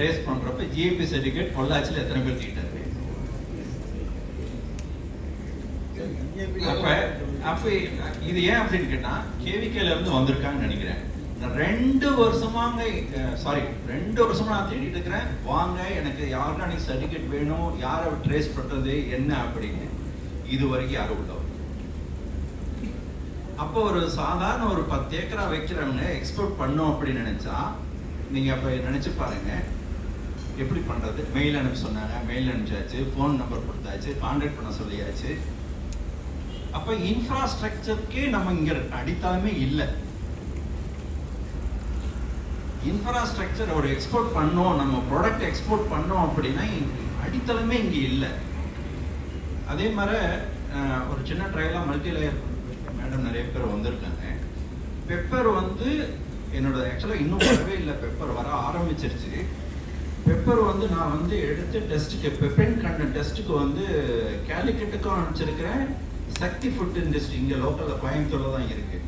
Race பண்றப்ப GAB certificate பொள்ளாச்சியில் எத்தனை பேர் தீட்டாரு? அப்ப அப்ப இது ஏன் அப்படின்னு கேட்டா கேவிகேல இருந்து வந்திருக்காங்கன்னு நினைக்கிறேன். நான் ரெண்டு வருஷமாங்க சாரி ரெண்டு வருஷமா நான் தேடிட்டு இருக்கிறேன். வாங்க எனக்கு ஆர்கானிக் சர்டிபிகேட் வேணும்? யாரை ட்ரேஸ் பண்றது? என்ன அப்படின்னு. இது வரைக்கும் யாரும் உள்ள அப்போ ஒரு சாதாரண ஒரு பத்து ஏக்கரா வைக்கிறவங்க எக்ஸ்போர்ட் பண்ணோம் அப்படின்னு நினைச்சா நீங்க அப்ப நினைச்சு பாருங்க. எப்படி பண்றது? மெயில் அனுப்ப சொன்னாங்க. மெயில் அனுப்பிச்சாச்சு. ஃபோன் நம்பர் கொடுத்தாச்சு. கான்டாக்ட் பண்ண சொல்லியாச்சு. அப்ப இன்ஃப்ராஸ்ட்ரக்சருக்கே நம்ம இங்க அடித்தளமே இல்லை. இன்ஃப்ராஸ்ட்ரக்சர் ஒரு எக்ஸ்போர்ட் பண்ணோம். நம்ம ப்ராடக்ட் எக்ஸ்போர்ட் பண்ணோம் அப்படின்னா இங்க அடித்தளமே இங்க இல்லை. அதே மாதிரி ஒரு சின்ன ட்ரையலாக மல்டி லேயர் மேடம் நிறைய பேர் வந்திருக்காங்க. பெப்பர் வந்து என்னோட ஆக்சுவலாக இன்னும் வரவே இல்லை. பெப்பர் வர ஆரம்பிச்சிருச்சு. பெப்பர் வந்து நான் வந்து எடுத்து டெஸ்ட்டுக்கு பெப்பன் கண்ட டெஸ்ட்டுக்கு வந்து கேலிக்கட்டுக்கும் அனுப்பிச்சிருக்கிறேன். சக்தி ஃபுட் இண்டஸ்ட்ரி இங்கே லோக்கலில் கோயம்புத்தூரில் தான் இருக்குது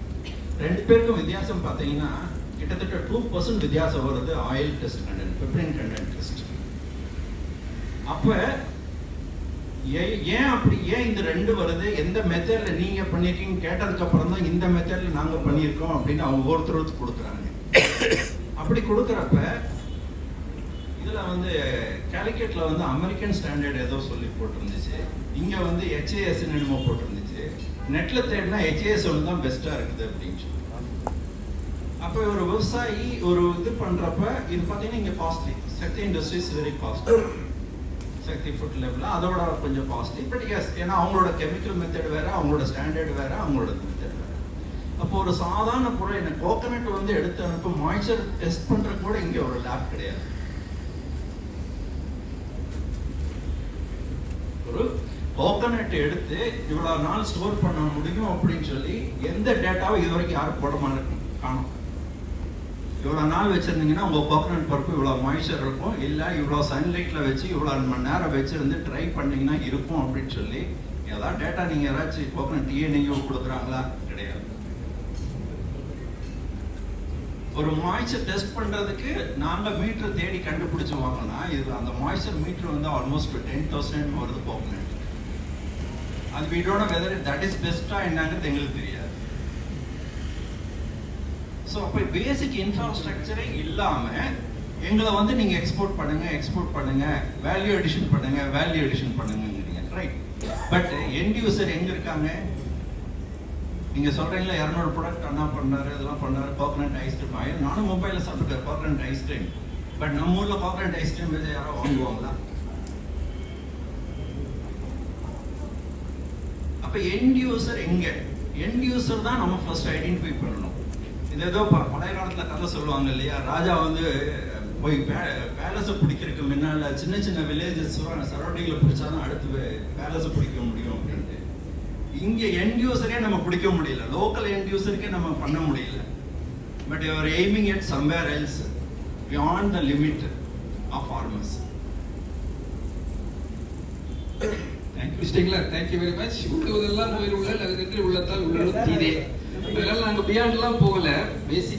ரெண்டு பேருக்கும் வித்தியாசம் பார்த்தீங்கன்னா கிட்டத்தட்ட டூ பர்சன்ட் வித்தியாசம் வருது ஆயில் டெஸ்ட் கண்டென்ட் பெப்பரின் கண்டென்ட் டெஸ்ட் அப்போ ஏ- ஏன் அப்படி ஏன் இந்த ரெண்டு வருது? எந்த மெத்தடில் நீங்கள் பண்ணியிருக்கீங்கன்னு கேட்டதுக்கு அப்புறம் தான் இந்த மெத்தடில் நாங்கள் பண்ணியிருக்கோம் அப்படின்னு அவங்க ஒருத்தர் ஒருத்தர் கொடுக்குறாங்க. அப்படி கொடுக்குறப்ப இதில் வந்து கேலிக்கெட்ல வந்து அமெரிக்கன் ஸ்டாண்டர்ட் ஏதோ சொல்லி போட்டிருந்துச்சு. இங்க வந்து ஹெச்ஏஎஸ் என்னமோ போட்டிருந்துச்சு. நெட்ல தேடினா ஹெச்ஏஎஸ் ஒன்று தான் பெஸ்ட்டாக இருக்குது அப்படின்னு சொல்லி. அப்ப ஒரு விவசாயி ஒரு இது பண்றப்ப இது பாத்தீங்கன்னா இங்க positive Sakthi industries very positive Sakthi food லெவலில் அதோட கொஞ்சம் பாசிட்டிவ் பட் எஸ் ஏன்னா அவங்களோட கெமிக்கல் மெத்தட் வேற அவங்களோட ஸ்டாண்டர்ட் வேற அவங்களோட மெத்தட் வேற. அப்போ ஒரு சாதாரண பொருள் எனக்கு கோகனட் வந்து எடுத்து அனுப்ப மாய்ச்சர் டெஸ்ட் பண்ற கூட இங்கே ஒரு லேப் கிடையாது. ஒரு கோகனட் எடுத்து இவ்வளவு நாள் ஸ்டோர் பண்ண முடியும் அப்படின்னு சொல்லி எந்த டேட்டாவும் இது வரைக்கும் யாரும் போட மாட்டேன் காணும். இவ்வளவு நாள் வச்சிருந்தீங்கன்னா உங்க கோகனட் பருப்பு இவ்வளவு மாய்ச்சர் இருக்கும். இல்ல இவ்வளவு சன்லைட்ல வச்சு இவ்வளோ மணி நேரம் வச்சுருந்து ட்ரை பண்ணீங்கன்னா இருக்கும் அப்படின்னு சொல்லி ஏதாவது டேட்டா நீங்க யாராச்சும் கோகனட் டீயே நீங்க கொடுக்குறாங்களா? கிடையாது. ஒரு மாய்ச்சர் டெஸ்ட் பண்றதுக்கு நாங்கள் மீட்டர் தேடி கண்டுபிடிச்சி வாங்கினா இது அந்த மாய்ச்சர் மீட்டர் வந்து ஆல்மோஸ்ட் டென் தௌசண்ட் வருது கோகனட் அது வீட்டோட வெதர் தட் இஸ் that பெஸ்டா என்னங்கிறது எங்களுக்கு தெரியாது. ஸோ அப்போ பேசிக் இன்ஃப்ராஸ்ட்ரக்சரே இல்லாம எங்களை வந்து நீங்க எக்ஸ்போர்ட் பண்ணுங்க எக்ஸ்போர்ட் பண்ணுங்க வேல்யூ அடிஷன் பண்ணுங்க வேல்யூ அடிஷன் பண்ணுங்கிறீங்க ரைட் பட் எண்ட் யூசர் எங்க இருக்காங்க? நீங்கள் சொல்கிறீங்களா இரநூறு ப்ராடக்ட் அண்ணா பண்ணார் இதெல்லாம் பண்ணார் கோகனட் ஐஸ்கிரீம் ஆயில் நானும் மொபைலில் சாப்பிட்டுருக்கேன் கோகனட் ஐஸ்கிரீம் பட் நம்ம ஊரில் கோகனட் ஐஸ்கிரீம் வச்சு யாரோ வாங்குவாங்களா? அப்போ எண்ட் யூசர் எங்கே? எண்ட் யூசர் தான் நம்ம ஃபர்ஸ்ட் ஐடென்டிஃபை பண்ணணும். இது ஏதோ ப- பழைய காலத்தில் கதை சொல்லுவாங்க இல்லையா? ராஜா வந்து போய் பேலஸை பிடிக்கிறதுக்கு முன்னால் சின்ன சின்ன வில்லேஜஸ் பிடிச்சா பிடிச்சாதான் அடுத்து பேலஸை பிடிக்க முடியும் அப்படின்ட்டு. இங்க எண்ட் யூசரே நம்ம பிடிக்க முடியல. லோக்கல் எண்ட் யூசருக்கே நம்ம பண்ண முடியல. But your aiming at somewhere else beyond the limit of farmers thank you thank thank you very much உள்ளுவதெல்லாம் உயிர் உள்ள அது உள்ளத்தால் உள்ளது தீதே. அதனால நாங்கள் பியாண்ட்லாம் போகல. பேசிக்